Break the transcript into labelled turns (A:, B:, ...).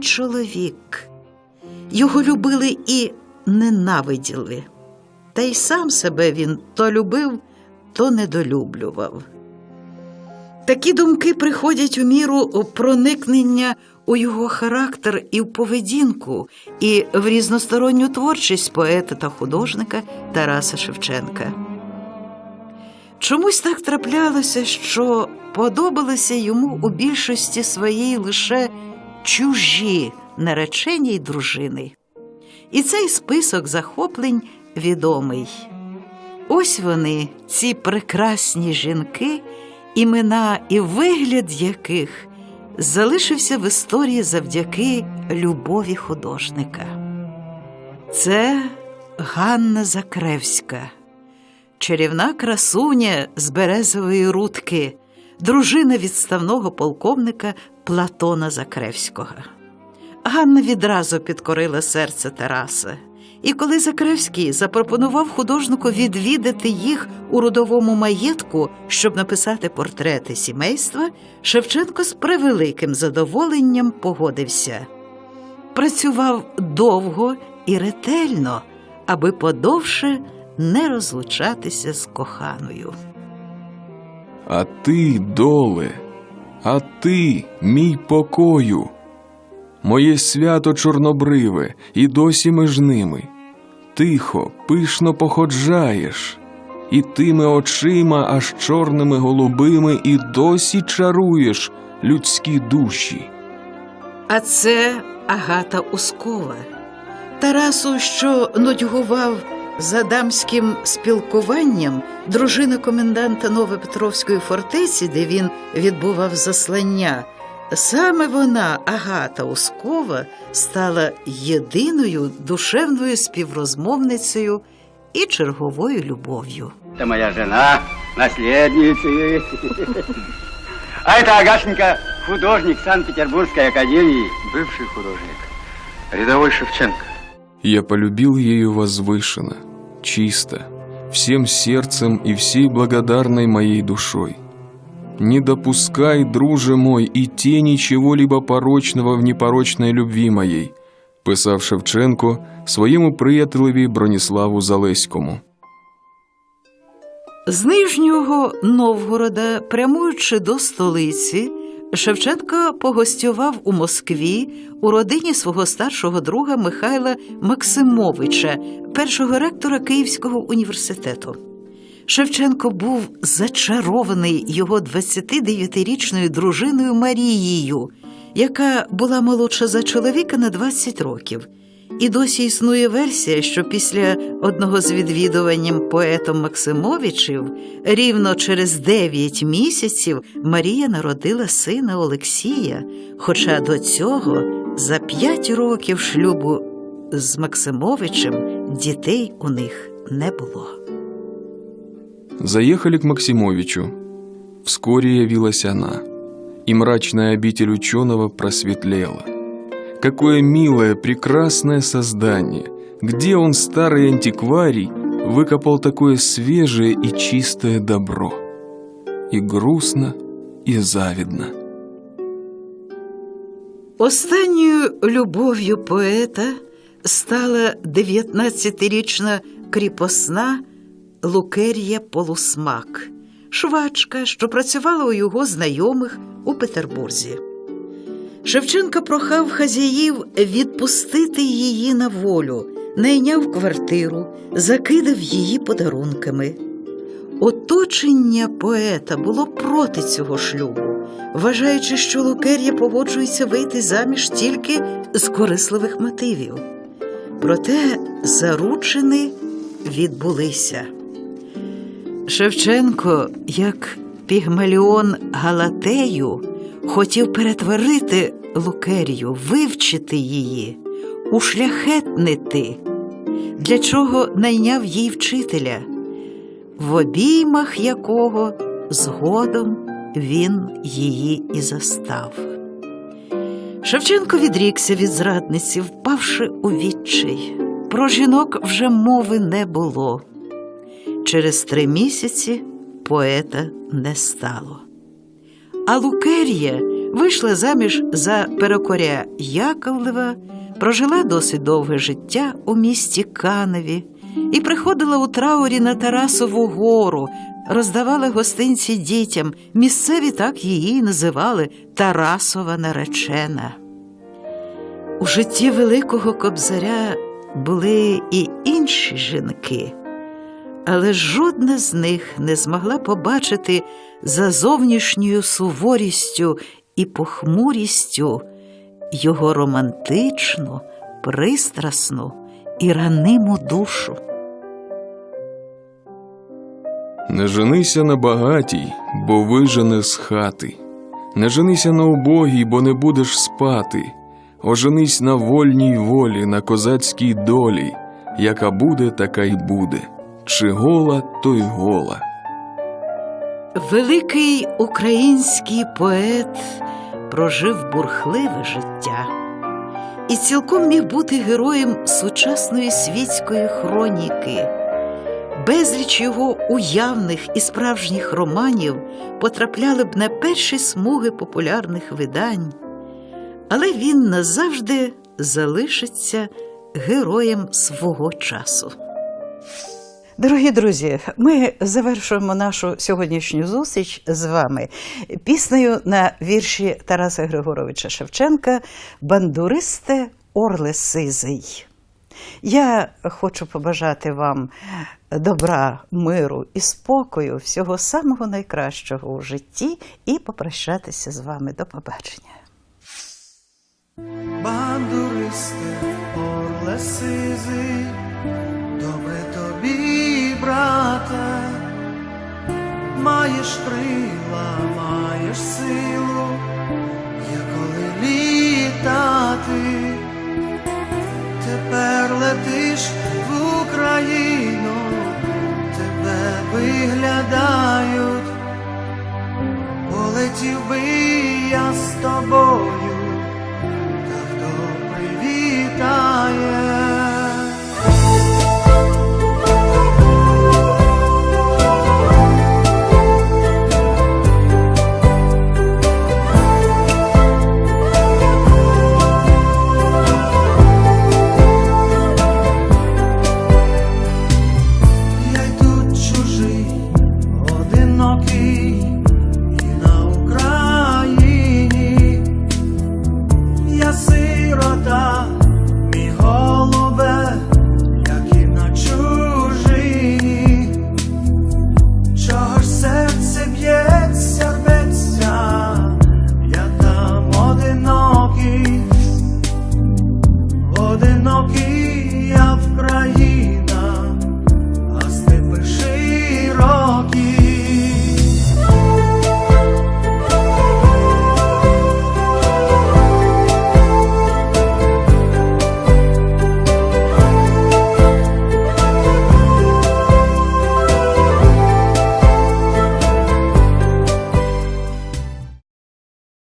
A: чоловік. Його любили і ненавиділи. Та й сам себе він то любив, то недолюблював. Такі думки приходять у міру проникнення у його характер і в поведінку, і в різносторонню творчість поета та художника Тараса Шевченка. Чомусь так траплялося, що подобалися йому у більшості своїй лише чужі наречені й дружини. І цей список захоплень відомий. Ось вони, ці прекрасні жінки, імена і вигляд яких залишився в історії завдяки любові художника. Це Ганна Закревська, чарівна красуня з березової рудки, дружина відставного полковника Платона Закревського. Ганна відразу підкорила серце Тараса. І коли Закревський запропонував художнику відвідати їх у родовому маєтку, щоб написати портрети сімейства, Шевченко з превеликим задоволенням погодився. Працював довго і ретельно, аби подовше не розлучатися з коханою.
B: А ти, доле, а ти, мій покою, моє свято чорнобриве, і досі між ними. Тихо, пишно походжаєш, і тими очима, аж чорними голубими, і досі чаруєш людські душі.
A: А це Агата Ускова. Тарасу, що нудьгував за дамським спілкуванням, дружина коменданта Новопетровської фортеці, де він відбував заслання. Саме вона, Агата Ускова, стала єдиною душевною співрозмовницею і черговою любов'ю.
C: Это моя жена, наследница. А это Агашенька, художник Санкт-Петербургской академии, бывший художник, рядовой Шевченко.
B: Я полюбил ею возвышенно, чисто, всем сердцем и всей благодарной моей душой. Не допускай, друже мой, и тени чего-либо порочного в непорочной любви моей, писав Шевченко своєму приятелеві Броніславу Залеському.
A: З Нижнього Новгорода, прямуючи до столиці, Шевченко погостював у Москві у родині свого старшого друга Михайла Максимовича, першого ректора Київського університету. Шевченко був зачарований його 29-річною дружиною Марією, яка була молодша за чоловіка на 20 років. І досі існує версія, що після одного з відвідуванням поетом Максимовичів рівно через 9 місяців Марія народила сина Олексія, хоча до цього за 5 років шлюбу з Максимовичем дітей у них не було.
B: Заехали к Максимовичу. Вскоре явилась она, и мрачная обитель ученого просветлела. Какое милое, прекрасное создание! Где он, старый антикварий, выкопал такое свежее и чистое добро? И грустно, и завидно.
A: Останньою любов'ю поета стала 19-річна кріпосна Лукерія Полусмак, швачка, що працювала у його знайомих у Петербурзі. Шевченко прохав хазяїв відпустити її на волю, найняв квартиру, закидав її подарунками. Оточення поета було проти цього шлюбу, вважаючи, що Лукер'я погоджується вийти заміж тільки з корисливих мотивів. Проте заручини відбулися. Шевченко, як пігмаліон Галатею, хотів перетворити Лукерію, вивчити її, ушляхетнити, для чого найняв їй вчителя, в обіймах якого згодом він її і застав. Шевченко відрікся від зрадниці, впавши у відчай. Про жінок вже мови не було. Через три місяці поета не стало. А Лукерія Вийшла заміж за перекоря Яковлева, прожила досить довге життя у місті Каневі і приходила у траурі на Тарасову гору, роздавала гостинці дітям. Місцеві так її називали Тарасова наречена. У житті Великого Кобзаря були і інші жінки, але жодна з них не змогла побачити за зовнішньою суворістю і похмурістю його романтичну, пристрасну і раниму душу.
B: Не женися на багатій, бо вижене з хати. Не женися на убогій, бо не будеш спати. Оженись на вольній волі, на козацькій долі. Яка буде, така й буде. Чи гола, то й гола.
A: Великий український поет прожив бурхливе життя і цілком міг бути героєм сучасної світської хроніки. Безліч його уявних і справжніх романів потрапляли б на перші смуги популярних видань, але він назавжди залишиться героєм свого часу. Дорогі друзі, ми завершуємо нашу сьогоднішню зустріч з вами піснею на вірші Тараса Григоровича Шевченка Бандуристе Орле Сизий. Я хочу побажати вам добра, миру і спокою, всього самого найкращого у житті і попрощатися з вами. До побачення.
D: Бандуристе, орле сизий, добре тобі, брате, маєш крила, маєш силу, є коли літати, тепер летиш в Україну, тебе виглядають, полетів би я з тобою.